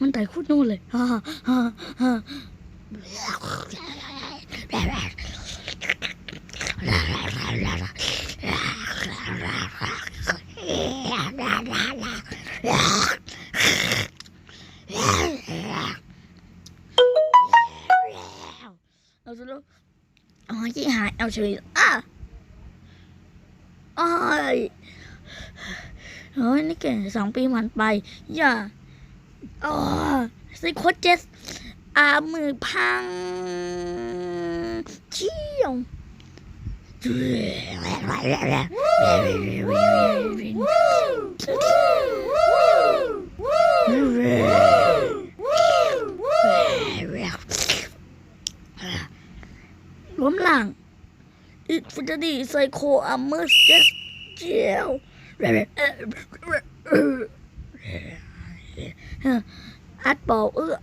มันไต่คุดนู่นเลยเอาซะแล้วเอาที่หายเอาเฉยอะอ้าย เฮ้ยนี่เก่งสองปีผ่านไป อย่าอ๋อซิโคเจสอามือพังเชี่ยวล้มหลังอิฟิตดีไซโคอัมเมอร์เจสเจียว อัดเป่าเออ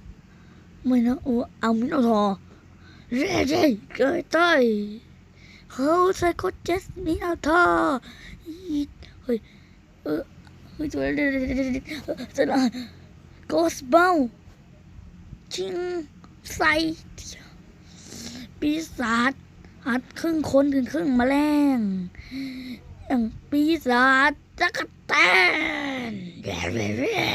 ไม่นะโอ้เอามิโนทอเร่เร่เกิดต้อยเขาไซโคเจสมิโนทอเฮ้ยเออเฮ้ยตัวเด็ดเด็ดสนะกอสเบลชิงไซปีศาจหัดครึ่งคนถึงครึ่งแมลง ปีศาจจักรแตนแย่แย่